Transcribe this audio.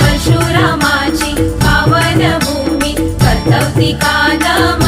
परशुरामाची पावनभूमी कर्तवती कालम